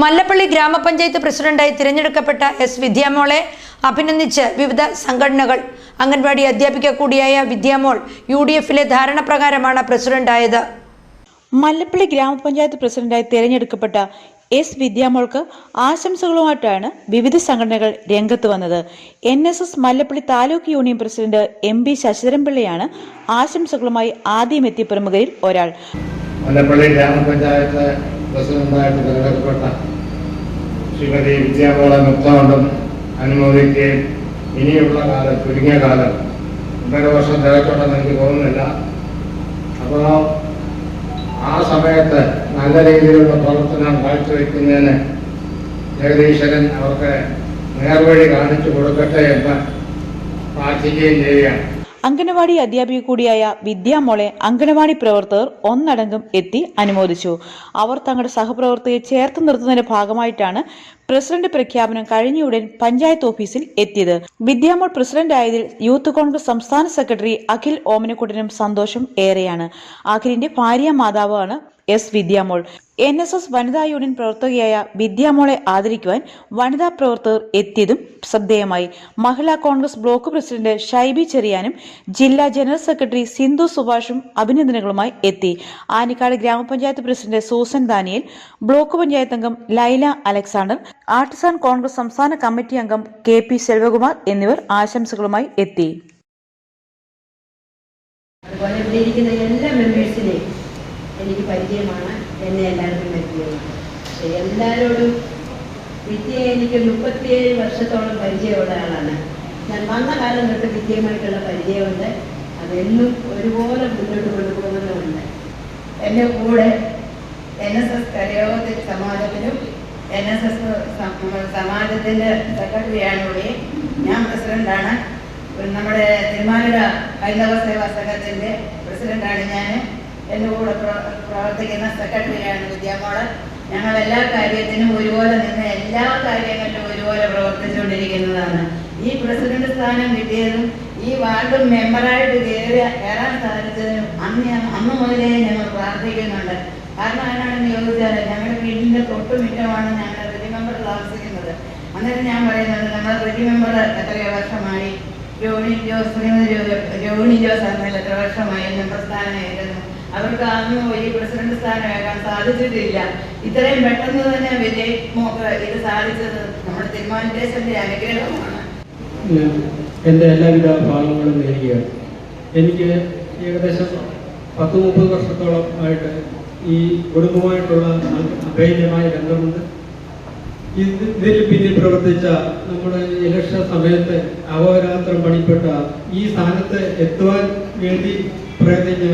മല്ലപ്പള്ളി ഗ്രാമപഞ്ചായത്ത് പ്രസിഡന്റായി തിരഞ്ഞെടുക്കപ്പെട്ട എസ് വിദ്യാമോളെ അഭിനന്ദിച്ച് വിവിധ സംഘടനകൾ അംഗൻവാടി അധ്യാപിക കൂടിയായ വിദ്യാമോൾ യു ഡി എഫിലെ ധാരണപ്രകാരമാണ് പ്രസിഡന്റായത്. മല്ലപ്പള്ളി ഗ്രാമപഞ്ചായത്ത് പ്രസിഡന്റായി തിരഞ്ഞെടുക്കപ്പെട്ട എസ് വിദ്യാമോൾക്ക് ആശംസകളുമായിട്ടാണ് വിവിധ സംഘടനകൾ രംഗത്ത് വന്നത്. N S S Mallappally taluk union president M B ശശിധരൻപിള്ളയാണ് ആശംസകളുമായി ആദ്യം എത്തിയ പ്രമുഖരിൽ ഒരാൾ. മല്ലപ്പള്ളി ഗ്രാമപഞ്ചായത്ത് പ്രസിഡന്റായിട്ട് തിരഞ്ഞെടുക്കപ്പെട്ട ശ്രീമതി വിദ്യാഭോള മുക്തമണ്ഡം അനുമോദിക്കുകയും ഇനിയുള്ള കാലം ചുരുങ്ങിയ കാലം ഒന്നര വർഷം തിരക്കുണ്ടെന്ന് എനിക്ക് തോന്നുന്നില്ല. അപ്പോൾ ആ സമയത്ത് നല്ല രീതിയിലുള്ള പ്രവർത്തനം കാഴ്ചവെക്കുന്നതിന് ജഗദീശ്വരൻ അവർക്ക് നേർവഴി കാണിച്ചു കൊടുക്കട്ടെ എന്ന് പ്രാർത്ഥിക്കുകയും ചെയ്യുകയാണ്. അംഗനവാടി അധ്യാപിക കൂടിയായ വിദ്യാമോളെ അംഗനവാടി പ്രവർത്തകർ ഒന്നടങ്കം എത്തി അനുമോദിച്ചു. അവർ തങ്ങളുടെ സഹപ്രവർത്തകരെ ചേർത്ത് നിർത്തുന്നതിന്റെ ഭാഗമായിട്ടാണ് പ്രസിഡന്റ് പ്രഖ്യാപനം കഴിഞ്ഞയുടൻ പഞ്ചായത്ത് ഓഫീസിൽ എത്തിയത്. വിദ്യാമോൾ പ്രസിഡന്റ് ആയതിൽ യൂത്ത് കോൺഗ്രസ് സംസ്ഥാന സെക്രട്ടറി അഖിൽ ഓമനക്കുട്ടനും സന്തോഷം ഏറെയാണ്. അഖിലിന്റെ ഭാര്യ മാതാവാണ് S Vidyamol. N S S വനിതാ യൂണിയൻ പ്രവർത്തകയായ വിദ്യാമോളെ ആദരിക്കുവാൻ വനിതാ പ്രവർത്തകർ എത്തിയതും ശ്രദ്ധേയമായി. മഹിളാ കോൺഗ്രസ് ബ്ലോക്ക് പ്രസിഡന്റ് ഷൈബി ചെറിയാനും ജില്ലാ ജനറൽ സെക്രട്ടറി സിന്ധു സുഭാഷും അഭിനന്ദനങ്ങളുമായി എത്തി. Anikkad grama panchayat president Susan Daniel block panchayat അംഗം ലൈല അലക്സാണ്ടർ ആർട്ടിസാൻ കോൺഗ്രസ് സംസ്ഥാന കമ്മിറ്റി അംഗം കെ പി ശെൽവകുമാർ എന്നിവർ ആശംസകളുമായി എത്തി. ഇവിടെ ഇരിക്കുന്ന എല്ലാ മെമ്പേഴ്സിനെയും എനിക്ക് പരിചയമാണ്. എന്നെ എല്ലാവർക്കും പരിചയമാണ്. പക്ഷെ എല്ലാവരോടും വിദ്യയെ എനിക്ക് മുപ്പത്തിയേഴ് വർഷത്തോളം പരിചയമുള്ള ആളാണ്. ഞാൻ വന്ന കാലം തൊട്ട് വിദ്യയുമായിട്ടുള്ള പരിചയമുണ്ട്. അതെന്നും ഒരുപോലെ മുന്നോട്ട് കൊണ്ടുപോകുന്നുമുണ്ട്. എന്റെ കൂടെ എൻ എസ് എസ് കരയോഗ സമാജത്തിനും എൻ എസ് എസ് സമാജത്തിന്റെ സെക്രട്ടറിയാണ് ഞാൻ പ്രസിഡന്റാണ്. നമ്മുടെ തിരുമാലിട ഹൈന്ദവ സേവാ സംഘത്തിന്റെ പ്രസിഡന്റാണ് ഞാൻ എന്റെ കൂടെ പ്രവർത്തിക്കുന്ന സെക്രട്ടറിയാണ് വിദ്യാമോൾ ഞങ്ങൾ എല്ലാ കാര്യത്തിനും ഒരുപോലെ നിന്ന് എല്ലാ കാര്യങ്ങളിലും ഒരുപോലെ പ്രവർത്തിച്ചുകൊണ്ടിരിക്കുന്നതാണ്. ഈ പ്രസിഡന്റ് സ്ഥാനം കിട്ടിയതും ഈ വാർഡ് മെമ്പറായിട്ട് കയറി കയറാൻ സാധിച്ചതിനും അന്ന് അന്ന് മുതലേ ഞങ്ങൾ പ്രാർത്ഥിക്കുന്നുണ്ട്. കാരണം ആരാണെന്ന് ചോദിച്ചാൽ ഞങ്ങളുടെ വീടിന്റെ തൊട്ട് മുറ്റമാണ് ഞങ്ങളുടെ റെഡി മെമ്പർ താമസിക്കുന്നത്. അന്നേരം ഞാൻ പറയുന്നത് നമ്മുടെ റെഡി മെമ്പർ എത്രയോ വർഷമായി? ജോണി ജോസ് ശ്രീമതി ജോണി ജോസ് എന്നാൽ എത്ര വർഷമായി? മെമ്പർ സ്ഥാനമായിരുന്നു. അവർക്ക് അന്ന് ഈ പ്രസിഡന്റ് സ്ഥാനമാകാൻ സാധിച്ചിട്ടില്ല. ഇത്രയും പെട്ടെന്ന് തന്നെ വിജയ് ഇത് സാധിച്ചത് നമ്മുടെ തിരുമാനേശ്വരന്റെ അനുഗ്രഹമാണ്. എന്റെ എല്ലാവിധ ഭാഗങ്ങളും നേരുകയാണ്. എനിക്ക് ഏകദേശം പത്ത് മുപ്പത് വർഷത്തോളം ആയിട്ട് ഈ കുടുംബമായിട്ടുള്ള അഭേദ്യമായ ബന്ധമുണ്ട് ഇതിൽ പിന്നിൽ പ്രവർത്തിച്ച നമ്മുടെ ഇലക്ഷൻ സമയത്ത് അഹോരാത്രം പണിപ്പെട്ട ഈ സ്ഥാനത്ത് എത്തുവാൻ വേണ്ടി പ്രയത്നിച്ച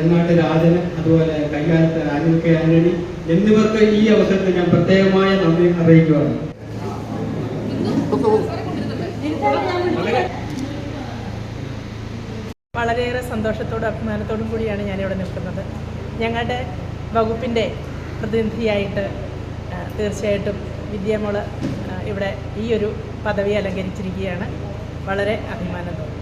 എന്നാട്ട് രാജന് അതുപോലെ കൈകാലത്ത് രാജൻ കെ ആന്റണി എന്നിവർക്ക് ഈ അവസരത്തിൽ ഞാൻ പ്രത്യേകമായ നന്ദി അറിയിക്കുകയാണ് വളരെയേറെ സന്തോഷത്തോടും അഭിമാനത്തോടും കൂടിയാണ് ഞാനിവിടെ നിൽക്കുന്നത്. ഞങ്ങളുടെ വകുപ്പിന്റെ പ്രതിനിധിയായിട്ട് തീർച്ചയായിട്ടും വിദ്യാമോൾ ഇവിടെ ഈ ഒരു പദവി അലങ്കരിച്ചിരിക്കുകയാണ്. വളരെ അഭിമാനം തോന്നുന്നു